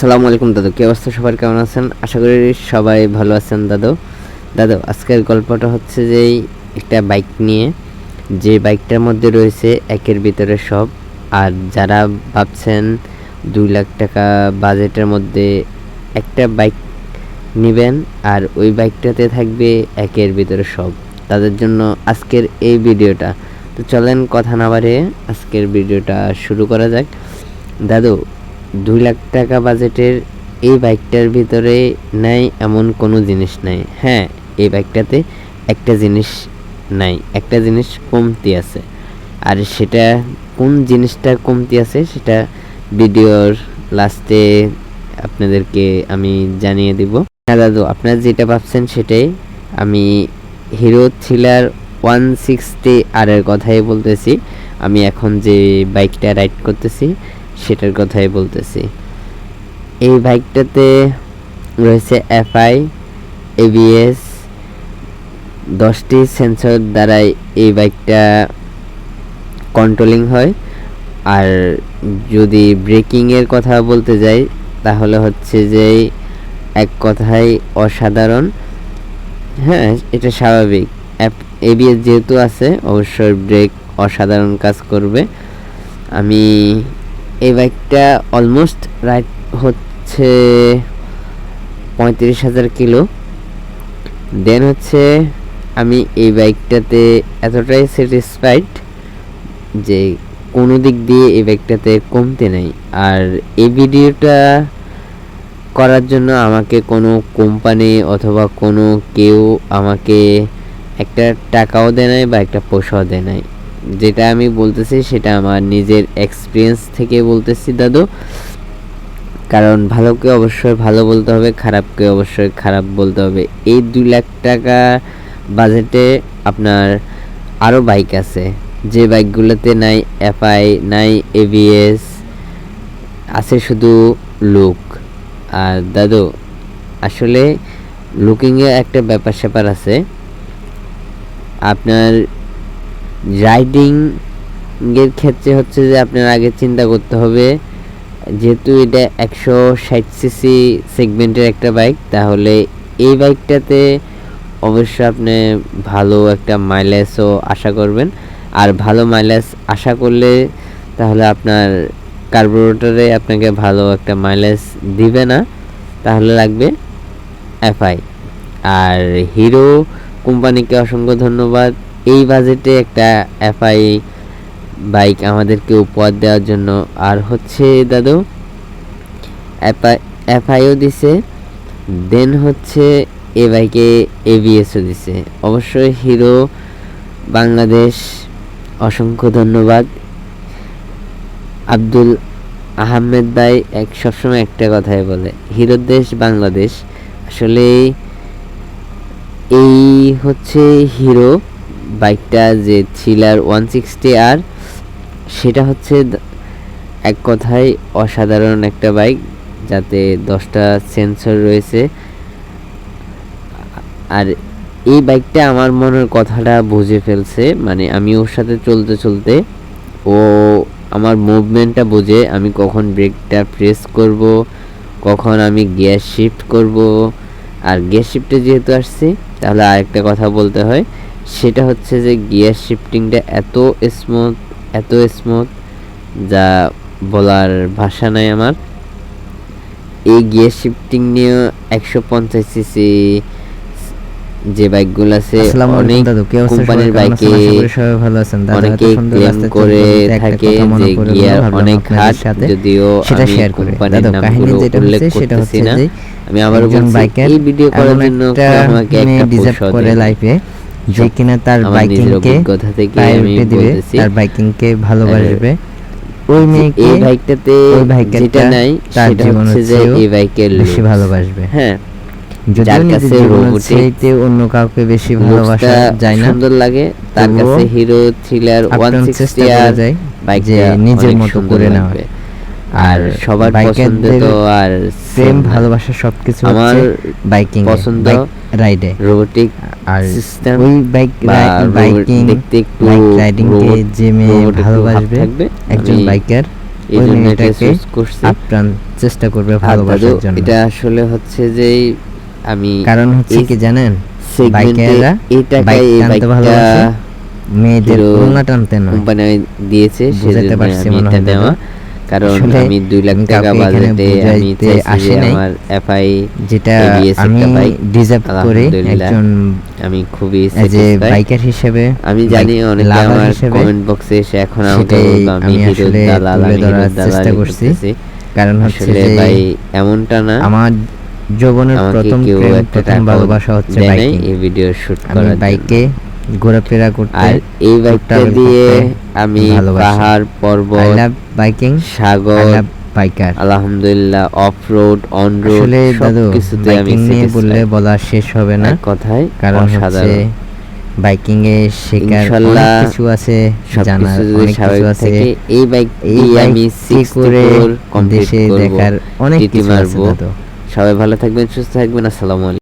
আসসালামু আলাইকুম, দাদু। কি অবস্থা? সবার কেমন আছেন? আশা করি সবাই ভালো আছেন, দাদু। দাদু, আজকের গল্পটা হচ্ছে যে একটা বাইক নিয়ে, যে বাইকটার মধ্যে রয়েছে একের ভিতরে সব। আর যারা ভাবছেন দুই লাখ টাকা বাজেটের মধ্যে একটা বাইক নেবেন, আর ওই বাইকটাতে থাকবে একের ভিতরে সব। তাদের জন্য আজকের এই ভিডিওটা। তো চলেন কথা না বাড়িয়ে আজকের ভিডিওটা শুরু করা যাক। দাদু দুই লাখ টাকা বাজেটের এই বাইকটার ভিতরে নাই, এমন কোনো জিনিস নাই। হ্যাঁ এই বাইকটাতে একটা জিনিস নাই, একটা জিনিস কমতি আছে। আর সেটা কোন জিনিসটা কমতি আছে সেটা ভিডিওর লাস্টে আপনাদেরকে আমি জানিয়ে দিব। হ্যাঁ দাদু, আপনারা যেটা ভাবছেন সেটাই। আমি হিরো থ্রিলার ওয়ান সিক্সটি আর এর কথাই বলতেছি। আমি এখন যে বাইকটা রাইড করতেছি সেটার কথাই বলতেছি। এই বাইকটাতে রয়েছে এফআই, এবিএস, দশটি সেন্সর দ্বারাই এই বাইকটা কন্ট্রোলিং হয়। আর যদি ব্রেকিংয়ের কথা বলতে যাই, তাহলে হচ্ছে যে এক কথায় অসাধারণ। হ্যাঁ এটা স্বাভাবিক। এবিএস যেহেতু আছে, অবশ্যই ব্রেক অসাধারণ কাজ করবে। আমি এই বাইকটা অলমোস্ট রাইড হচ্ছে পঁয়ত্রিশ হাজার কিলো। দেন হচ্ছে আমি এই বাইকটাতে এতটাই স্যাটিসফাইড যে কোনো দিক দিয়ে এই বাইকটাতে কমতে নেই। আর এই ভিডিওটা করার জন্য আমাকে কোনো কোম্পানি অথবা কোনো কেউ আমাকে একটা টাকাও দেয় নাই বা একটা পয়সাও দেয় নাই। যেটা আমি বলতেছি, সেটা আমার নিজের এক্সপিরিয়েন্স থেকে বলতেছি, দাদু। কারণ ভালোকে অবশ্যই ভালো বলতে হবে, খারাপকে অবশ্যই খারাপ বলতে হবে। এই দুই লাখ টাকা বাজেটে আপনার আরও বাইক আছে। যে বাইকগুলোতে নাই এফআই নাই এবিএস আছে শুধু লুক আর দাদু, আসলে লুকিংয়ে একটা ব্যাপার স্যাপার আছে। আপনার রাইডিং এর ক্ষেত্রে হচ্ছে যে আপনার আগে চিন্তা করতে হবে, যেহেতু এটা একশো ষাট সিসি সেগমেন্টের একটা বাইক তাহলে এই বাইকটাতে অবশ্য আপনি ভালো একটা মাইলেজও আশা করবেন। আর ভালো মাইলেজ আশা করলে তাহলে আপনার কার্বোরেটরে আপনাকে ভালো একটা মাইলেজ দিবে না, তাহলে লাগবে এফআই আর হিরো কোম্পানিকে অসংখ্য ধন্যবাদ। এই বাজেটে একটা এফআই বাইক আমাদেরকে উপহার দেওয়ার জন্য। আর হচ্ছে দাদু এফআইও দিছে, দেন হচ্ছে এ বাইকে এবিএসও দিছে। অবশ্যই হিরো বাংলাদেশ, অসংখ্য ধন্যবাদ। আব্দুল আহমেদ ভাই এক সবসময় একটা কথাই বলে, হিরো দেশ বাংলাদেশ। আসলে এই হচ্ছে হিরো। বাইকটা যে থ্রিলার ওয়ান সিক্সটি আর, সেটা হচ্ছে এক কথায় অসাধারণ একটা বাইক, যাতে দশটা সেন্সর রয়েছে। আর এই বাইকটা আমার মনের কথাটা বুঝে ফেলছে মানে আমি ওর সাথে চলতে চলতে ও আমার মুভমেন্টটা বুঝে আমি কখন ব্রেকটা প্রেস করব, কখন আমি গিয়ার শিফট করব। আর গিয়ার শিফটে যেহেতু আসছি, তাহলে আরেকটা কথা বলতে হয় সেটা হচ্ছে যে গিয়ার শিফটিংটা এত স্মুথ এত স্মুথ যা বলার ভাষা নাই আমার। এই গিয়ার শিফটিং নিয়ে একশো পঞ্চাশ সিসি যে বাইকগুলো আছে অনেক কোম্পানির বাইকে অনেকে ক্লেম করে থাকে যে গিয়ার অনেক হার্ড যদিও সেটা শেয়ার করে। দাদা কাহিনী যেটা হচ্ছে সেটা হচ্ছে যে আমি আবার বাইকের এই ভিডিও করার জন্য আমাকে একটা ডিজার্ভ করে লাইফে যে কিনা তার বাইকিং কে কথা থেকে আমি দিবে তার বাইকিং কে ভালোবাসবে ওই মেয়েকে এই বাইকটাতে ওই যেটা নাই তার জীবন হচ্ছে যে এই বাইকের বেশি ভালোবাসবে। হ্যাঁ যার কাছে চাইতে অন্য কাউকে বেশি ভালোবাসা যায় না। সুন্দর লাগে তার কাছে হিরো থ্রিলার আপ্রাণ 160 আর যে নিজের মতো করে নেওয়া। আর সবার পছন্দ তো আর না। ভালোবাসা সবকিছু আমার বাইকিং পছন্দ রাইডে রোবোটিক আর সিস্টেম ওই বাইক বাইকিং দেখতে একটু রাইডিং কে যে মেয়ে ভাব ভালোবাসবে একজন বাইকার এই জন্য এটা করছি। আপ্রাণ চেষ্টা করবে ভালোবাসার জন্য। এটা আসলে হচ্ছে যে আমি কারণ হচ্ছে কি জানেন বাইকাররা এই টাকায় বাইক এই টানতে বাইকটা ভালোবাসে মেয়েদের ওড়না টানতে নয়। কোম্পানি দিয়েছে সেজন্য পারছি আমি এটা। নেওয়া কারণ আমি দুই লাখ টাকা বাজেটে আমি আসি। আমার এফআই যেটা আমি ডিজার্ভ করে একজন আমি খুবই যে বাইকার হিসেবে আমি জানি অনেকে আমার কমেন্ট বক্সে এসে এখন আমাকে আমি আসলে চেষ্টা করছি। কারণ হচ্ছে যে ভাই এমনটা না আমার যৌবনের প্রথম প্রেম একটা প্রথম ভালোবাসা হচ্ছে বাইকিং এই ভিডিও শুট করার। বাইকে ঘোরাফেরা করতে আর এই বাইকটা দিয়ে আমি। পাহাড় আই পর্বত লাভ বাইকিং আই সাগর বাইকার আলহামদুলিল্লাহ অফ রোড অন রোড আসলে দাদু বাইকিং নিয়ে বললে বলা শেষ হবে না কথায় কারণ হচ্ছে বাইকিং এ শেখার অনেক কিছু আছে জানার অনেক কিছু আছে। এই বাইক এই আমি 64 করে দেশে দেখার অনেক কিছু আছে সবাই ভালো থাকবেন সুস্থ থাকবেন আসসালামু আলাইকুম।